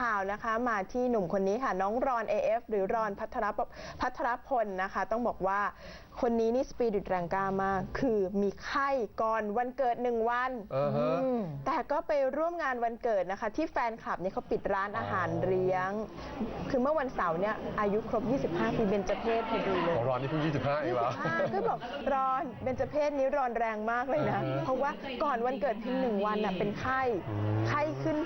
ข่าวนะคะ มาที่หนุ่มคนนี้ค่ะ น้องรอน AF หรือรอนพัทรพพัทรพลนะคะ ต้องบอกว่าคนนี้นี่สปีริตแรงกล้ามาก คือมีไข้ก่อนวันเกิดหนึ่งวันอ่าฮะอืมแต่ก็ไปร่วมงานวันเกิดนะคะ ที่แฟนคลับเนี่ยเขาปิดร้านอาหารเลี้ยง คือเมื่อวันเสาร์เนี่ยอายุครบ 25 ปีเบญจเพศพอดีเลยของรอนนี่เพิ่ง25เองเหรออ่าก็บอกรอนเบญจเพศนี้ร้อนแรงมากเลยนะอือฮึเพราะว่าก่อนวันเกิดเพียงหนึ่งวันน่ะเป็นไข้อืมไข้ขึ้น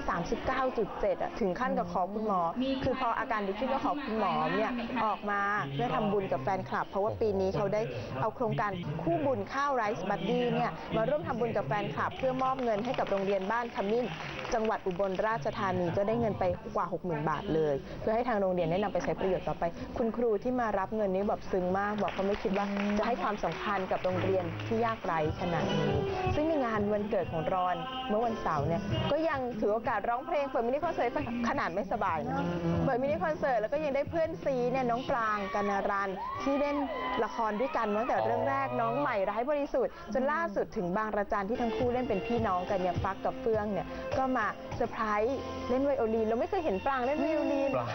39.7อะถึงขั้นกับขอคุณหมอ คือพออาการดีขึ้นก็ขอคุณหมอเนี่ยออกมาเพื่อทำบุญกับแฟนคลับ เพราะว่าปีนี้เขาได้เอาโครงการคู่บุญข้าวไรซ์บัดดี้เนี่ยมาร่วมทำบุญกับแฟนคลับ เพื่อมอบเงินให้กับโรงเรียนบ้านขมิ้น จังหวัดอุบลราชธานีก็ได้เงินไปกว่า 60,000 บาทเลย เพื่อให้ทางโรงเรียนได้นำไปใช้ประโยชน์ต่อไป คุณครูที่มารับเงินนี้แบบซึ้งมาก บอกเขาไม่คิดว่าจะให้ความสำคัญกับโรงเรียนที่ยากไร้ขนาดนี้ ซึ่งในงานวันเกิดของรอนเมื่อวันเสาร์เนี่ยก็ยังถือโอกาสร้องเพลงเปิดมินิคอนเสิร์ตขนาดไม่สบายนะเปิดมินิคอนเสิร์ตแล้วก็ยังได้เพื่อนซีเนี่ยน้องปรางกันารันที่เล่นละครด้วยกันมาตั้งแต่เรื่องแรกน้องใหม่ร้ายบริสุทธิ์จนล่าสุดถึงบางระจันที่ทั้งคู่เล่นเป็นพี่น้องกันเนี่ยฟักกับเฟื่องเนี่ยก็มาเซอร์ไพรส์เล่นไวโอลินเราไม่เคยเห็นปรางเล่นไวโอลินปลา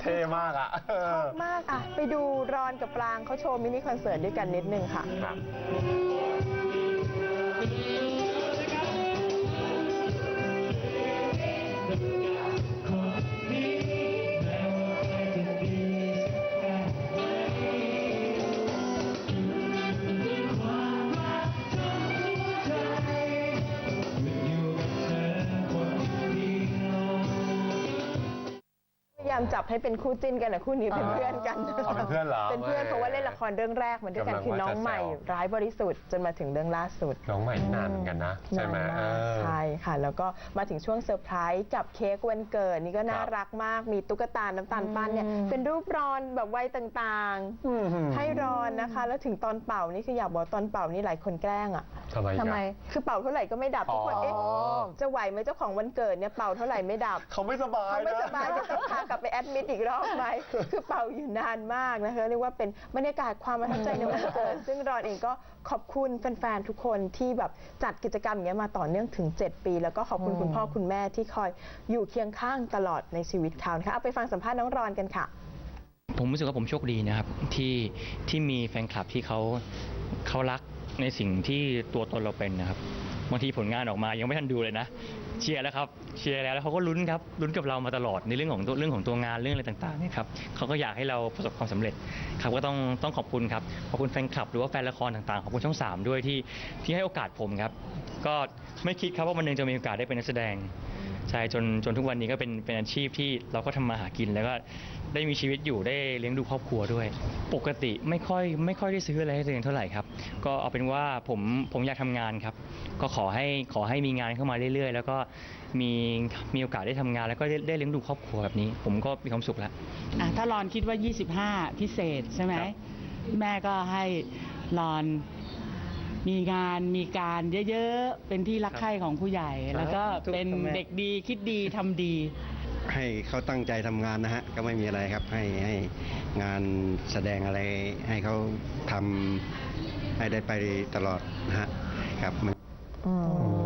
เท่มากอะเออมากอะไปดูรอนกับปรางเขาโชว์มินิคอนเสิร์ตด้วยกันนิดนึงค่ะ ยายามจับให้เป็นคู่จิ้นกันนะคู่นี้เป็นเพื่อนกันอ๋อเป็นเพื่อนเหรอเป็นเพื่อนเพราะว่าเล่นละครเรื่องแรกมาด้วยกันกำลังคือน้องว่าจะใหม่แซวร้ายบริสุทธิ์จนมาถึงเรื่องล่าสุด น้องใหม่นานเหมือนกันนะ ใช่ไหมนานเอมากอ ใช่ค่ะ แล้วก็มาถึงช่วงเซอร์ไพรส์กับเค้กวันเกิดนี่ก็น่าครับรักมากมีตุ๊กตาน้ำตาลปั้นเนี่ยเป็นรูปรอนแบบวัยต่างๆ ให้รอนนะคะ แล้วถึงตอนเป่านี่คืออยากบอกตอนเป่านี่หลายคนแกล้งอะ ทำไมทำไม อะ คือเป่าเท่าไหร่ก็ไม่ดับทุกคนอ๋อ เอ๊ะจะไหวไหมเจ้าของวันเกิดเนี่ยเป่าเท่าไหร่ไม่ดับเขาไม่สบายเขาไม่นะ สบายจะต้องพากลับไปแอดมิดอีกรอบไหม คือเป่าอยู่นานมากนะคะเรียกว่าเป็นบรรยากาศความประทับใจในวันเกิด ซึ่งรอนเองก็ขอบคุณแฟนๆ ทุกคนที่แบบจัดกิจกรรมอย่างเงี้ยมาต่อเนื่องถึง 7 ปี แล้วก็ขอบคุณคุณพ่อคุณแม่ที่คอยอยู่เคียงข้างตลอดในชีวิตเขานะคะเอาไปฟังสัมภาษณ์น้องรอนกันค่ะ ผมรู้สึกว่าผมโชคดีนะครับที่ที่มีแฟนคลับที่เขาเขารักในสิ่งที่ตัวตนเราเป็นนะครับ บางทีผลงานออกมายังไม่ทันดูเลยนะเชียร์แล้วครับเชียร์แล้วแล้วเขาก็ลุ้นครับลุ้นกับเรามาตลอดในเรื่องของตัวเรื่องของตัวงานเรื่องอะไรต่างๆเนี่ยครับเขาก็อยากให้เราประสบความสำเร็จครับก็ต้องต้องขอบคุณครับขอบคุณแฟนคลับหรือว่าแฟนละครต่างๆขอบคุณช่องสามด้วยที่ที่ให้โอกาสผมครับก็ไม่คิดครับว่าวันหนึ่งจะมีโอกาสได้เป็นนักแสดง ใช่จนจนทุกวันนี้ก็เป็นเป็นอาชีพที่เราก็ทำมาหากินแล้วก็ได้มีชีวิตอยู่ได้เลี้ยงดูครอบครัวด้วย ปกติไม่ค่อยไม่ค่อยได้ซื้ออะไรให้ตัวเองเท่าไหร่ครับก็เอาเป็นว่าผมผมอยากทำงานครับ ก็ขอให้ขอให้มีงานเข้ามาเรื่อยๆ แล้วก็มีมีโอกาสได้ทำงานแล้วก็ได้ได้เลี้ยงดูครอบครัวแบบนี้ ผมก็มีความสุขแล้ว อะถ้ารอนคิดว่า 25 พิเศษใช่ไหม ครับ แม่ก็ให้รอน มีงานมีการเยอะๆ เป็นที่รักใคร่ของผู้ใหญ่ แล้วก็เป็นเด็กดีคิดดีทำดี ให้เขาตั้งใจทำงานนะฮะ ก็ไม่มีอะไรครับ ให้ให้งานแสดงอะไรให้เขาทำให้ได้ไปตลอดนะฮะครับมันอืม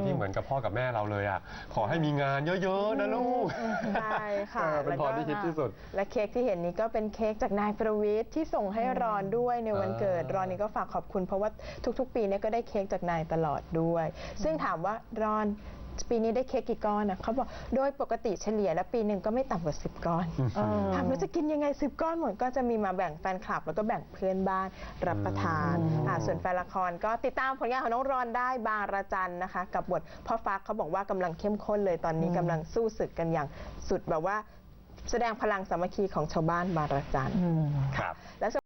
อืมเป็นพรที่เหมือนกับพ่อกับแม่เราเลยอะขอให้มีงานเยอะๆนะลูกใช่ค่ะเออเป็นพรที่ฮิตที่สุด และเค้กที่เห็นนี้ก็เป็นเค้กจากนายประวิทย์ที่ส่งให้รอนด้วยในวันเกิดอ่ารอนนี่ก็ฝากขอบคุณเพราะว่าทุกๆ ปีเนี่ยก็ได้เค้กจากนายตลอดด้วย ซึ่งถามว่ารอนปีนี้ได้เค้กกี่ก้อนนะเขาบอกโดยปกติเฉลี่ยแล้วปีหนึ่งก็ไม่ต่ำกว่า 10 ก้อนอืมถามว่าจะกินยังไง 10 ก้อนหมดก็จะมีมาแบ่งแฟนคลับ แล้วก็แบ่งเพื่อนบ้านรับประทานอ่าส่วนแฟนละครก็ติดตามผลงานของน้องรอนได้บางระจันนะคะ กับบทพ่อฟักเขาบอกว่ากำลังเข้มข้นเลยตอนนี้กำลังสู้ศึกกันอย่างสุดแบบว่า แสดงพลังสามัคคีของชาวบ้านบางระจันครับ และ